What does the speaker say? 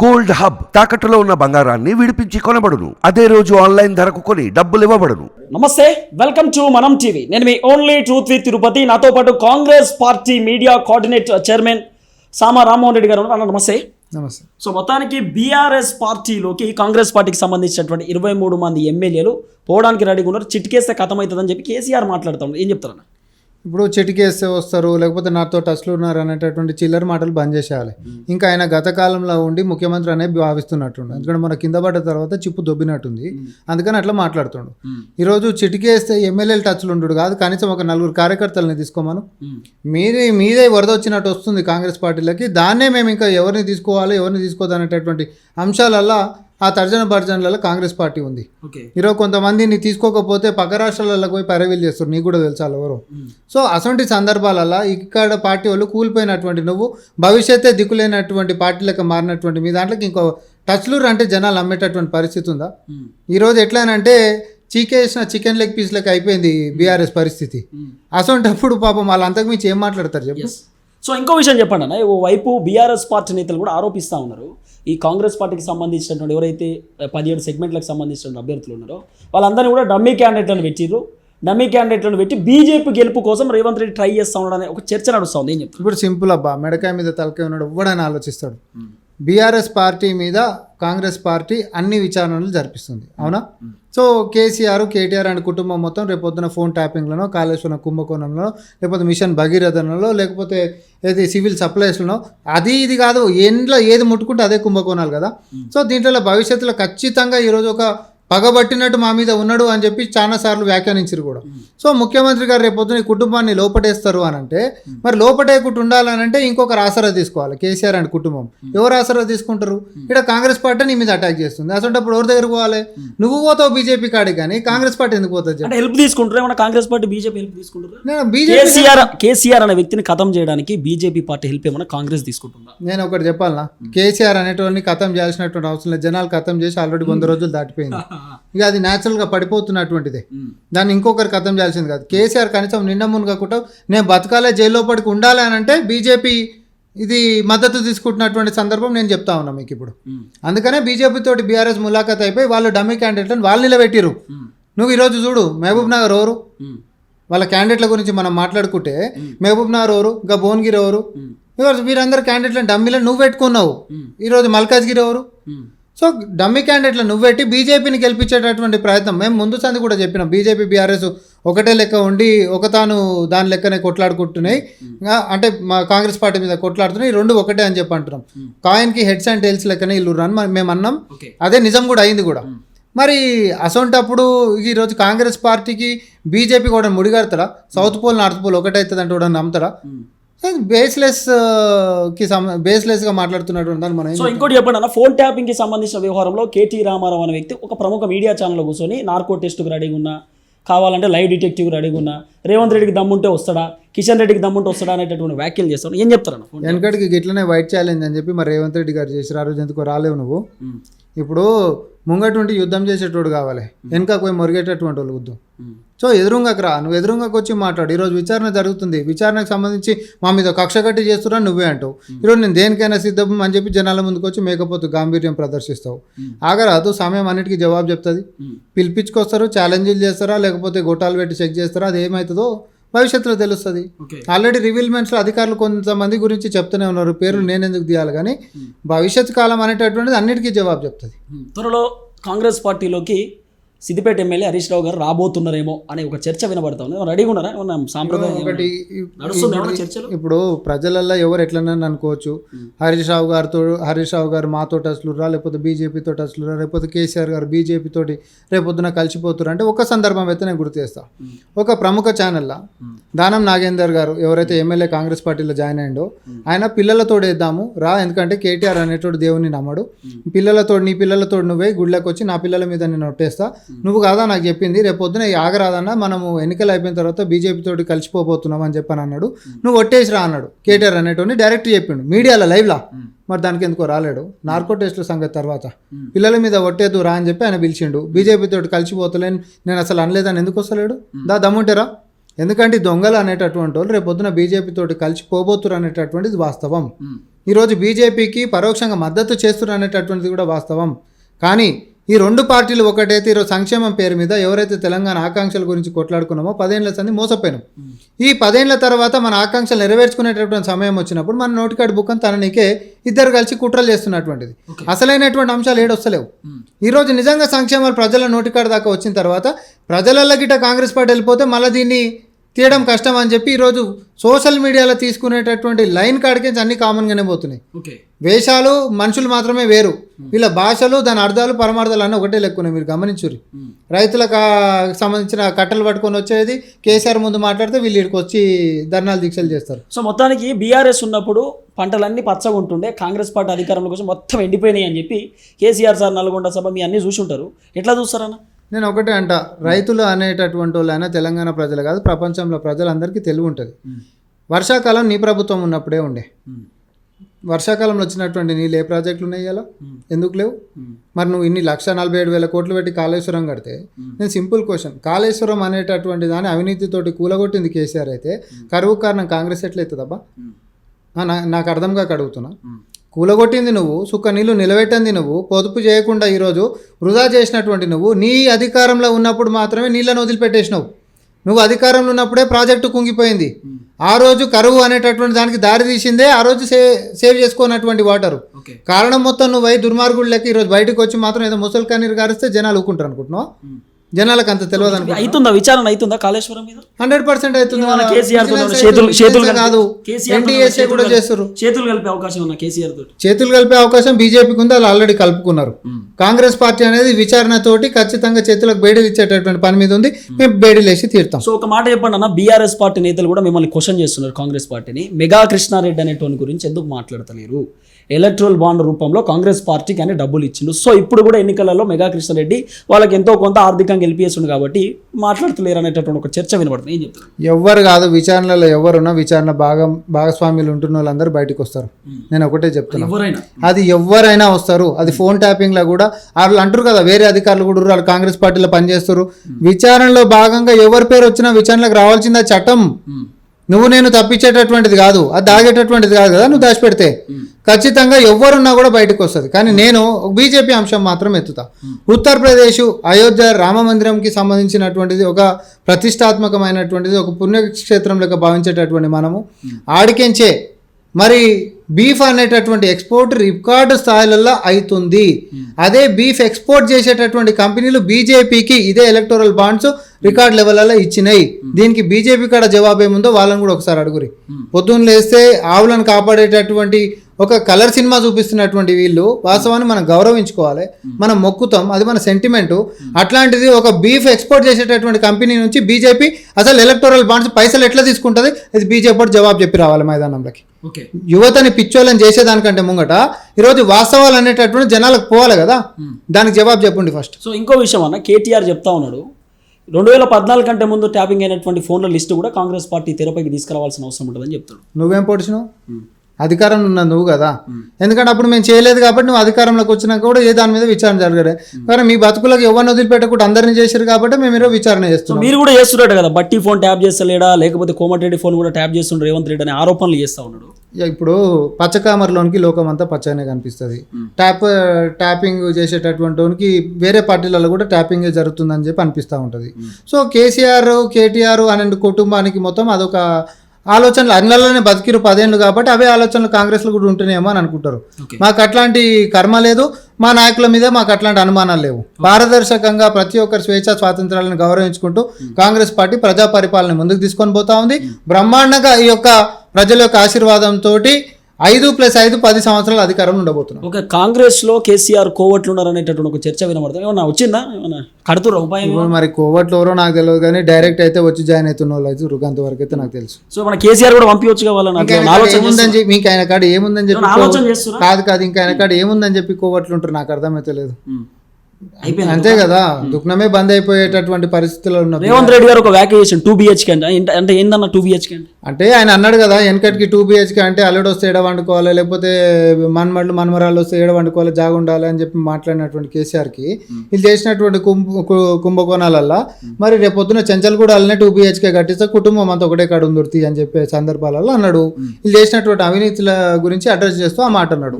Gold hub తాకట్టులో ఉన్న బంగారాన్ని విడిపించి కొనబడును. అదే రోజు ఆన్లైన్ ధరకు కొని డబ్బులు ఇవ్వబడును. నమస్తే వెల్కమ్ టు మనం టీవీ. నేను మీ ఓన్లీ ట్రూత్ విత్ తిరుపతి. నాతో పాటు Congress party media coordinate chairman Sama Rammohan Reddy గారు. అన్న నమస్తే. నమస్తే. సో మొత్తానికి బీఆర్ఎస్ పార్టీలోకి కాంగ్రెస్ పార్టీకి సంబంధించినటువంటి ఇరవై మూడు మంది ఎమ్మెల్యేలు పోవడానికి రెడీగా ఉన్నారు. చిటికేస్తే కథం అవుతుందని చెప్పి కేసీఆర్ మాట్లాడుతాం ఏం చెప్తారన్న? ఇప్పుడు చిటికేస్తే వస్తారు లేకపోతే నాతో టచ్లో ఉన్నారు అనేటటువంటి చిల్లర మాటలు బంద్ చేసేయాలి. ఇంకా ఆయన గత కాలంలో ఉండి ముఖ్యమంత్రి అనేది భావిస్తున్నట్టుండు. ఎందుకంటే మన కింద పడ్డ తర్వాత చిప్పు దొబ్బినట్టుంది. అందుకని అట్లా మాట్లాడుతుండు. ఈరోజు చిటికేస్తే ఎమ్మెల్యేలు టచ్లు ఉండు కాదు కనీసం ఒక నలుగురు కార్యకర్తలని తీసుకోమను. మీరే మీదే వరద వచ్చినట్టు వస్తుంది కాంగ్రెస్ పార్టీలకి. దాన్నే మేము ఇంకా ఎవరిని తీసుకోవాలి ఎవరిని తీసుకోవద్దు అనేటటువంటి అంశాలల్లో ఆ తర్జన భర్జనలలో కాంగ్రెస్ పార్టీ ఉంది. ఈరోజు కొంతమందిని తీసుకోకపోతే పక్క రాష్ట్రాలలో పోయి పరవీలు చేస్తారు. నీకు కూడా తెలుసా ఎవరు. సో అటువంటి సందర్భాలలో ఇక్కడ పార్టీ వాళ్ళు కూలిపోయినటువంటి నువ్వు భవిష్యత్తే దిక్కులేనటువంటి పార్టీలకు మారినటువంటి మీ దాంట్లోకి ఇంకో టచ్లూర్ అంటే జనాలు అమ్మేటటువంటి పరిస్థితి ఉందా? ఈరోజు ఎట్లానంటే చీకేసిన చికెన్ లెగ్ పీస్లకి అయిపోయింది బీఆర్ఎస్ పరిస్థితి. అసొంటప్పుడు పాపం వాళ్ళు అంతకుమించి ఏం మాట్లాడతారు చెప్పు. సో ఇంకో విషయం చెప్పండి అన్న. ఓ వైపు బీఆర్ఎస్ పార్టీ నేతలు కూడా ఆరోపిస్తూ ఉన్నారు. ఈ కాంగ్రెస్ పార్టీకి సంబంధించినటువంటి ఎవరైతే పదిహేడు సెగ్మెంట్లకు సంబంధించిన అభ్యర్థులు ఉన్నారో వాళ్ళందరినీ కూడా డమ్మీ క్యాండిడేట్లను పెట్టిర్రు. డమ్మీ క్యాండిడేట్లను పెట్టి బీజేపీ గెలుపు కోసం రేవంత్ రెడ్డి ట్రై చేస్తా ఉన్నాడనే ఒక చర్చ నడుస్తుంది ఏం చెప్తారు? ఇప్పుడు సింపుల్ అబ్బా మెడకాయ మీద తలకాయ ఉన్నాడు ఎవ్వడని ఆలోచిస్తాడు? బీఆర్ఎస్ పార్టీ మీద కాంగ్రెస్ పార్టీ అన్ని విచారణలు జరిపిస్తుంది. అవునా? సో కేసీఆర్ కేటీఆర్ అండ్ కుటుంబం మొత్తం రేపొద్దున ఫోన్ ట్యాపింగ్లను కాళేశ్వరం కుంభకోణంలో లేకపోతే మిషన్ భగీరథనలో లేకపోతే ఏది సివిల్ సప్లైస్లో అది ఇది కాదు ఎండ్లో ఏది ముట్టుకుంటే అదే కుంభకోణాలు కదా. సో దీంట్లో భవిష్యత్తులో ఖచ్చితంగా ఈరోజు ఒక పగబట్టినట్టు మా మీద ఉన్నాడు అని చెప్పి చాలా సార్లు వ్యాఖ్యానించారు కూడా. సో ముఖ్యమంత్రి గారు రేపొద్దున ఈ కుటుంబాన్ని లోపటేస్తారు అని అంటే మరి లోపటేయకుండా ఉండాలని అంటే ఇంకొకరు ఆసరా తీసుకోవాలి కేసీఆర్ అండ్ కుటుంబం. ఎవరు ఆసరా తీసుకుంటారు? ఇక్కడ కాంగ్రెస్ పార్టీ నీ మీద అటాక్ చేస్తుంది. అసలు ఎవరి దగ్గరకు పోవాలి? నువ్వు పోతావు బీజేపీ కాడికి కానీ కాంగ్రెస్ పార్టీ ఎందుకు పోతుంది హెల్ప్ తీసుకుంటారు? కాంగ్రెస్ పార్టీ బీజేపీ హెల్ప్ తీసుకుంటారు? నేను బీజేపీ కేసీఆర్ కేసీఆర్ అనే వ్యక్తిని ఖతం చేయడానికి బీజేపీ పార్టీ హెల్ప్ ఏమన్నా కాంగ్రెస్ తీసుకుంటుందా? నేను ఒకటి చెప్పాలనా? కేసీఆర్ అనేటువంటి ఖతం చేయాల్సినటువంటి అవసరం లేదు. జనాలు ఖతం చేసి ఆల్రెడీ వంద రోజులు దాటిపోయింది. ఇక అది న్యాచురల్గా పడిపోతున్నటువంటిదే. దాన్ని ఇంకొకరు ఖతం చేయాల్సింది కాదు. కేసీఆర్ కనీసం నిండా మునగకుండా నేను బతకాలే జైల్లో పడికి ఉండాలి అని అంటే బీజేపీ ఇది మద్దతు తీసుకుంటున్నటువంటి సందర్భం నేను చెప్తా ఉన్నా మీకు ఇప్పుడు. అందుకనే బీజేపీ తోటి బీఆర్ఎస్ ములాఖాత్ అయిపోయి వాళ్ళు డమ్మీ క్యాండిడేట్లను వాళ్ళు నిలబెట్టిరు నువ్వు ఈరోజు చూడు మహబూబ్ నగర్ ఎవరు? వాళ్ళ క్యాండిడేట్ల గురించి మనం మాట్లాడుకుంటే మహబూబ్ నగర్ ఎవరు? ఇంకా భువనగిరి ఎవరు? వీరందరు క్యాండిడేట్లను డమ్మీలను నువ్వు పెట్టుకున్నావు. ఈరోజు మల్కాజ్గిరి ఎవరు? సో డమ్మీ క్యాండిడేట్లు నువ్వు పెట్టి బీజేపీని గెలిపించేటటువంటి ప్రయత్నం. మేము ముందు సంది కూడా చెప్పినాం. బీజేపీ బీఆర్ఎస్ ఒకటే లెక్క ఉండి ఒక తాను దాని లెక్కనే కొట్లాడుకుంటున్నాయి. అంటే మా కాంగ్రెస్ పార్టీ మీద కొట్లాడుతున్నాయి. రెండు ఒకటే అని చెప్పి అంటున్నాం. కాయిన్కి హెడ్స్ అండ్ టైల్స్ లెక్కనే ఇల్లు రన్ మేము అన్నాం. అదే నిజం కూడా అయింది కూడా. మరి అసొంటప్పుడు ఈరోజు కాంగ్రెస్ పార్టీకి బీజేపీ కూడా ముడిగడతారా సౌత్ పోల్ నార్త్ పోల్ ఒకటైతుంది అంటే కూడా నమ్ముతారా? బేస్లెస్కి సమ బేస్లెస్గా మాట్లాడుతున్నటువంటి దాన్ని మనం సో ఇంకోటి చెప్పండి అన్న ఫోన్ ట్యాపింగ్కి సంబంధించిన వ్యవహారంలో కేటీ రామారావు అనే వ్యక్తి ఒక ప్రముఖ మీడియా ఛానల్లో కూర్చొని నార్కో టెస్ట్కి రెడీగా ఉన్నా కావాలంటే లైవ్ డిటెక్టివ్ రెడీగా ఉన్నా రేవంత్ రెడ్డికి దమ్ముంటే వస్తాడా కిషన్ రెడ్డికి దమ్ముంటే వస్తాడా అనేటటువంటి వ్యాఖ్యలు చేస్తాను ఏం చెప్తారన్న ఫోన్ వెనకటికి గిట్లనే వైట్ ఛాలెంజ్ అని చెప్పి మరి రేవంత్ రెడ్డి గారు చేసి ఆ రోజు ఎందుకో రాలేవు నువ్వు. ఇప్పుడు ముంగటుండి యుద్ధం చేసేటోడు కావాలి. వెనక పోయి మొరిగేటటువంటి వాళ్ళు వద్దు. సో ఎదురుంగకు రా. నువ్వు ఎదురుంగకు వచ్చి మాట్లాడు. ఈరోజు విచారణ జరుగుతుంది. విచారణకు సంబంధించి మా మీద కక్ష కట్టి చేస్తున్నా నువ్వే అంటావు. ఈరోజు నేను దేనికైనా సిద్ధం అని చెప్పి జనాల ముందుకు వచ్చి మేకపోతు గాంభీర్యం ప్రదర్శిస్తావు. ఆగరాదు. సమయం అన్నిటికీ జవాబు చెప్తుంది. పిలిపించుకొస్తారు ఛాలెంజ్లు చేస్తారా లేకపోతే గొట్టాలు పెట్టి చెక్ చేస్తారా అది ఏమవుతుందో భవిష్యత్తులో తెలుస్తుంది. ఆల్రెడీ రివీల్మెంట్స్లో అధికారులు కొంతమంది గురించి చెప్తూనే ఉన్నారు. పేర్లు నేను ఎందుకు తీయాలి కానీ భవిష్యత్ కాలం అనేటటువంటిది అన్నిటికీ జవాబు చెప్తుంది. త్వరలో కాంగ్రెస్ పార్టీలోకి సిద్దిపేట ఎమ్మెల్యే హరీష్ రావు గారు రాబోతున్నారేమో అనే ఒక చర్చ వినబడతా ఉంది. రెడీగా ఉన్నారా? సాంప్రదాయం ఒకటి చర్చలు? ఇప్పుడు ప్రజలల్లో ఎవరు ఎట్లనని అనుకోవచ్చు. హరీష్ రావు గారితో హరీష్ రావు గారు మాతో టచ్లురా లేకపోతే బీజేపీతో టచ్లురా లేకపోతే కేసీఆర్ గారు బీజేపీ తోటి రేపొద్దున కలిసిపోతున్నారు అంటే ఒక సందర్భం అయితే నేను గుర్తు చేస్తా. ఒక ప్రముఖ ఛానల్లో దానం నాగేందర్ గారు ఎవరైతే ఎమ్మెల్యే కాంగ్రెస్ పార్టీలో జాయిన్ అయ్యిండో ఆయన పిల్లలతో వేద్దాము రా ఎందుకంటే కేటీఆర్ అనేటోడు దేవుని నమ్మడు. పిల్లలతో నీ పిల్లలతో నువ్వే గుళ్ళకి వచ్చి నా పిల్లల మీద నేను ఒట్టేస్తా నువ్వు కాదా నాకు చెప్పింది? రేపు పొద్దున ఈ ఆగరాదన్న మనము ఎన్నికలు అయిపోయిన తర్వాత బీజేపీ తోటి కలిసిపోబోతున్నాం అని చెప్పని అన్నాడు. నువ్వు ఒట్టేసిరా అన్నాడు. కేటీఆర్ అనేటోని డైరెక్ట్ చెప్పిండు. మీడియాలో లైవ్లా? మరి దానికి ఎందుకో రాలేడు. నార్కో టెస్ట్ల సంగతి తర్వాత. పిల్లల మీద ఒట్టేదు రా అని చెప్పి ఆయన పిలిచిండు. బీజేపీ తోటి కలిసిపోతలేను. నేను అసలు అనలేదని ఎందుకు వస్తలేడు? దా దమ్ముంటారా. ఎందుకంటే దొంగలు అనేటటువంటి వాళ్ళు రేపు పొద్దున బీజేపీ తోటి కలిసి పోబోతురు అనేటటువంటిది వాస్తవం. ఈరోజు బీజేపీకి పరోక్షంగా మద్దతు చేస్తున్నారు అనేటటువంటిది కూడా వాస్తవం. కానీ ఈ రెండు పార్టీలు ఒకటైతే ఈరోజు సంక్షేమం పేరు మీద ఎవరైతే తెలంగాణ ఆకాంక్షల గురించి కొట్లాడుకున్నామో పదేళ్ళ సంది మోసపోయినాం. ఈ పదేళ్ళ తర్వాత మన ఆకాంక్షలు నెరవేర్చుకునేటటువంటి సమయం వచ్చినప్పుడు మన నోటికాడి బుక్కం తననికే ఇద్దరు కలిసి కుట్రలు చేస్తున్నటువంటిది. అసలైనటువంటి అంశాలు ఏడొస్తలేవు ఈరోజు నిజంగా సంక్షేమాలు ప్రజల నోటికాడ దాకా వచ్చిన తర్వాత ప్రజలల్లో కాంగ్రెస్ పార్టీ వెళ్ళిపోతే మళ్ళీ దీన్ని తీయడం కష్టం అని చెప్పి ఈరోజు సోషల్ మీడియాలో తీసుకునేటటువంటి లైన్ కాడికి అన్ని కామన్గానే పోతున్నాయి. ఓకే. వేషాలు మనుషులు మాత్రమే వేరు. వీళ్ళ భాషలు దాని అర్థాలు పరమార్థాలు అన్నీ ఒకటే లెక్కున్నాయి మీరు గమనించుర్రి. రైతులకు సంబంధించిన కట్టలు పట్టుకొని వచ్చేది కేసీఆర్ ముందు మాట్లాడితే వీళ్ళు ఇక్కడికి వచ్చి ధర్నాలు దీక్షలు చేస్తారు. సో మొత్తానికి బీఆర్ఎస్ ఉన్నప్పుడు పంటలన్నీ పచ్చగా ఉంటుండే కాంగ్రెస్ పార్టీ అధికారంలో కోసం మొత్తం ఎండిపోయినాయి అని చెప్పి కేసీఆర్ సార్ నల్గొండ సభ మీ అన్నీ చూసి ఉంటారు. ఎట్లా చూస్తారన్న? నేను ఒకటే అంట. రైతులు అనేటటువంటి వాళ్ళైనా తెలంగాణ ప్రజలు కాదు ప్రపంచంలో ప్రజలందరికీ తెలివి ఉంటుంది. వర్షాకాలం నీ ప్రభుత్వం ఉన్నప్పుడే ఉండే. వర్షాకాలంలో వచ్చినటువంటి నీళ్ళు ఏ ప్రాజెక్టులు ఉన్నాయి ఇలా ఎందుకు లేవు? మరి నువ్వు ఇన్ని లక్ష నలభై ఏడు వేల కోట్లు పెట్టి కాళేశ్వరం కడితే నేను సింపుల్ క్వశ్చన్. కాళేశ్వరం అనేటటువంటి దాన్ని అవినీతితోటి కూలగొట్టింది కేసీఆర్ అయితే కరువు కారణం కాంగ్రెస్ ఎట్లయితుందబ్బా నాకు అర్థం కాక అడుగుతున్నా. కూలగొట్టింది నువ్వు సుక్క నీళ్ళు నిలబెట్టింది నువ్వు పొదుపు చేయకుండా ఈరోజు వృధా చేసినటువంటి నువ్వు నీ అధికారంలో ఉన్నప్పుడు మాత్రమే నీళ్ళను వదిలిపెట్టేసినావు. నువ్వు అధికారంలో ఉన్నప్పుడే ప్రాజెక్టు కుంగిపోయింది. ఆ రోజు కరువు అనేటటువంటి దానికి దారి తీసిందే ఆ రోజు సే సేవ్ చేసుకున్నటువంటి వాటరు. కారణం మొత్తం నువ్వు అయి దుర్మార్గుడు లెక్క ఈరోజు బయటకు వచ్చి మాత్రం ఏదో ముసలి కన్నీరు గారిస్తే జనాలు ఊకుంటారు అనుకుంటున్నావు? జనాలకు అంత తెలియదు అనుకో అవుతుందా? విచారణ అవుతుందా కాళేశ్వరం మీద? హండ్రెడ్ పర్సెంట్ అవుతుంది మన కేసీఆర్ చేతులు కాదు. ఎన్టీఎస్ఏ కూడా కలిపి- చేస్తారు చేతులు కలిపే అవకాశం ఉన్నా కేసీఆర్ తోటి. చేతులు కలిపే అవకాశం బీజేపీకి ఉంది వాళ్ళు ఆల్రెడీ కలుపుకున్నారు. కాంగ్రెస్ పార్టీ అనేది విచారణతోటి ఖచ్చితంగా చేతులకు బేడీలు ఇచ్చేటటువంటి పని మీద ఉంది. మేము బేడీలు వేసి తీరుతాం. సో ఒక మాట చెప్పండి అన్న బీఆర్ఎస్ పార్టీ నేతలు కూడా మిమ్మల్ని క్వశ్చన్ చేస్తున్నారు కాంగ్రెస్ పార్టీని. మెగా కృష్ణారెడ్డి అనేటోని గురించి ఎందుకు మాట్లాడతలేరు? ఎలక్ట్రల్ బాండ్ రూపంలో కాంగ్రెస్ పార్టీకి అని డబ్బులు ఇచ్చిండు. సో ఇప్పుడు కూడా ఎన్నికలలో మెగా కృష్ణారెడ్డి వాళ్ళకి ఎంతో కొంత ఆర్థికంగా గెలిపిస్తుండు కాబట్టి మాట్లాడతలేరు అనేటటువంటి ఒక చర్చ వినబడుతుంది. ఏం చెప్తారు? ఎవ్వరు కాదు విచారణలో ఎవరున్నా విచారణ భాగం భాగస్వామ్యులు ఉంటున్న వాళ్ళందరూ బయటకు వస్తారు. నేను ఒకటే చెప్తున్నా. ఎవరైనా? అది ఎవరైనా వస్తారు. అది ఫోన్ ట్యాపింగ్లో కూడా వాళ్ళు అంటారు కదా వేరే అధికారులు కూడా వాళ్ళు కాంగ్రెస్ పార్టీలో పనిచేస్తారు. విచారణలో భాగంగా ఎవరి పేరు వచ్చినా విచారణలకు రావాల్సింది ఆ చట్టం నువ్వు నేను తప్పించేటటువంటిది కాదు అది దాగేటటువంటిది కాదు కదా నువ్వు దాచిపెడితే. ఖచ్చితంగా ఎవరున్నా కూడా బయటకు వస్తుంది. కానీ నేను బీజేపీ అంశం మాత్రం ఎత్తుతా. ఉత్తరప్రదేశ్ అయోధ్య రామ మందిరంకి సంబంధించినటువంటిది ఒక ప్రతిష్టాత్మకమైనటువంటిది ఒక పుణ్యక్షేత్రం లెక్క భావించేటటువంటి మనము. ఆడికెంచే. మరి బీఫ్ అనేటటువంటి ఎక్స్పోర్ట్ రికార్డు స్థాయిలలో అవుతుంది అదే బీఫ్ ఎక్స్పోర్ట్ చేసేటటువంటి కంపెనీలు బీజేపీకి ఇదే ఎలక్టోరల్ బాండ్స్ రికార్డ్ లెవెల్లో ఇచ్చినాయి. దీనికి బీజేపీ కాడ జవాబు ఏముందో వాళ్ళని కూడా ఒకసారి అడుగురి. పొద్దున్న లేస్తే ఆవులను కాపాడేటటువంటి ఒక కలర్ సినిమా చూపిస్తున్నటువంటి వీళ్ళు వాస్తవాన్ని మనం గౌరవించుకోవాలి. మనం మొక్కుతాం. అది మన సెంటిమెంట్. అట్లాంటిది ఒక బీఫ్ ఎక్స్పోర్ట్ చేసేటటువంటి కంపెనీ నుంచి బీజేపీ అసలు ఎలక్టోరల్ బాండ్స్ పైసలు ఎట్లా తీసుకుంటుంది? అది బీజేపీ జవాబు చెప్పి రావాలి మైదానంలోకి. ఓకే. యువతని పిచ్చోళ్ళని చేసేదానికంటే ముంగట ఈరోజు వాస్తవాలు అనేటటువంటి జనాలకు పోవాలి కదా? దానికి జవాబు చెప్పండి ఫస్ట్. సో ఇంకో విషయం అన్న కేటీఆర్ చెప్తా ఉన్నాడు రెండు వేల పద్నాలుగు కంటే ముందు ట్యాపింగ్ అయినటువంటి ఫోన్ల లిస్టు కూడా కాంగ్రెస్ పార్టీ తెరపైకి తీసుకురావాల్సిన అవసరం ఉంటుందని చెప్తాడు. నువ్వేం పొడిచినావు? అధికారంలో ఉన్న నువ్వు కదా. ఎందుకంటే అప్పుడు మేము చేయలేదు కాబట్టి నువ్వు అధికారంలోకి వచ్చినాక కూడా ఏ దాని మీద విచారణ జరగలేదు. కానీ మీ బతుకులకు ఎవరిని వదిలిపెట్టకుండా అందరిని చేశారు కాబట్టి మేము ఈరోజు విచారణ చేస్తున్నాం. మీరు కూడా చేస్తున్నట్టు కదా బట్టి ఫోన్ ట్యాప్ చేస్తలేడా లేకపోతే కోమటిరెడ్డి ఫోన్ కూడా ట్యాప్ చేస్తుండ్రు రేవంత్ రెడ్డి అనే ఆరోపణలు చేస్తా ఉన్నాడు. ఇప్పుడు పచ్చకామర్లోనికి లోకం అంతా పచ్చనే కనిపిస్తుంది ట్యాప్ ట్యాపింగ్ చేసేటటువంటి వేరే పార్టీలలో కూడా ట్యాపింగ్ జరుగుతుందని చెప్పి అనిపిస్తూ ఉంటుంది. సో కేసీఆర్ కేటీఆర్ అనే కుటుంబానికి మొత్తం అదొక ఆలోచనలు అన్నలోనే బతికిరు పదేళ్ళు కాబట్టి అవే ఆలోచనలు కాంగ్రెస్లో కూడా ఉంటున్నాయేమో అని అనుకుంటారు. మాకు అట్లాంటి కర్మ లేదు మా నాయకుల మీద మాకు అట్లాంటి అనుమానాలు లేవు. పారదర్శకంగా ప్రతి ఒక్కరి స్వేచ్ఛ స్వాతంత్రాలను గౌరవించుకుంటూ కాంగ్రెస్ పార్టీ ప్రజా పరిపాలన ముందుకు తీసుకొని పోతా ఉంది. బ్రహ్మాండంగా ఈ యొక్క ప్రజల యొక్క ఆశీర్వాదంతో ఐదు ప్లస్ ఐదు పది సంవత్సరాల అధికారం ఉండబోతున్నాం. ఒక కాంగ్రెస్లో కేసీఆర్ కోవట్లు ఉన్నారు అనేటటువంటి ఒక చర్చ వినబడుతుంది. ఏమన్నా వచ్చిందా? ఏమన్నా కడుతురా ఉపాయం? మరి కోవట్లు ఎవరో నాకు తెలియదు కానీ డైరెక్ట్ అయితే వచ్చి జాయిన్ అవుతున్న వాళ్ళు అయితే రుగంత వరకు అయితే నాకు తెలుసు. సో మన కేసీఆర్ కూడా పంపించవచ్చు కావాలని చెప్పి మీకు ఆయన కాడ ఏముందని చెప్పి కాదు కాదు ఇంకా ఆయన కాడ ఏముందని చెప్పి కోవట్లు ఉంటారు నాకు అర్థమైతే లేదు. అయిపోయింది అంతే కదా దుఃఖమే బంద్ అయిపోయేటటువంటి పరిస్థితుల్లో ఉన్నది రేవంత్ రెడ్డి గారు ఒక వ్యాఖ్య టూ బిహెచ్కే అంటే. అంటే ఏందన్న టూ బిహెచ్కే అంటే? అంటే ఆయన అన్నాడు కదా వెనకటికి టూ బిహెచ్కే అంటే అల్లుడు వస్తే ఏడ వండుకోవాలి లేకపోతే మన్మళ్ళు మన్మరాళ్ళు వస్తే ఏడ వండుకోవాలి జాగ ఉండాలి అని చెప్పి మాట్లాడినటువంటి కేసీఆర్కి వీళ్ళు చేసినటువంటి కుంభ కుంభకోణాలల్లో మరి రేపు పొద్దున చెంచల్ కూడా అలానే టూ బిహెచ్కే కట్టిస్తే కుటుంబం అంతా ఒకటే కాడ ఉందుర్తి అని చెప్పే సందర్భాలలో అన్నాడు. వీళ్ళు చేసినటువంటి అవినీతుల గురించి అడ్రస్ చేస్తూ ఆ మాట అన్నాడు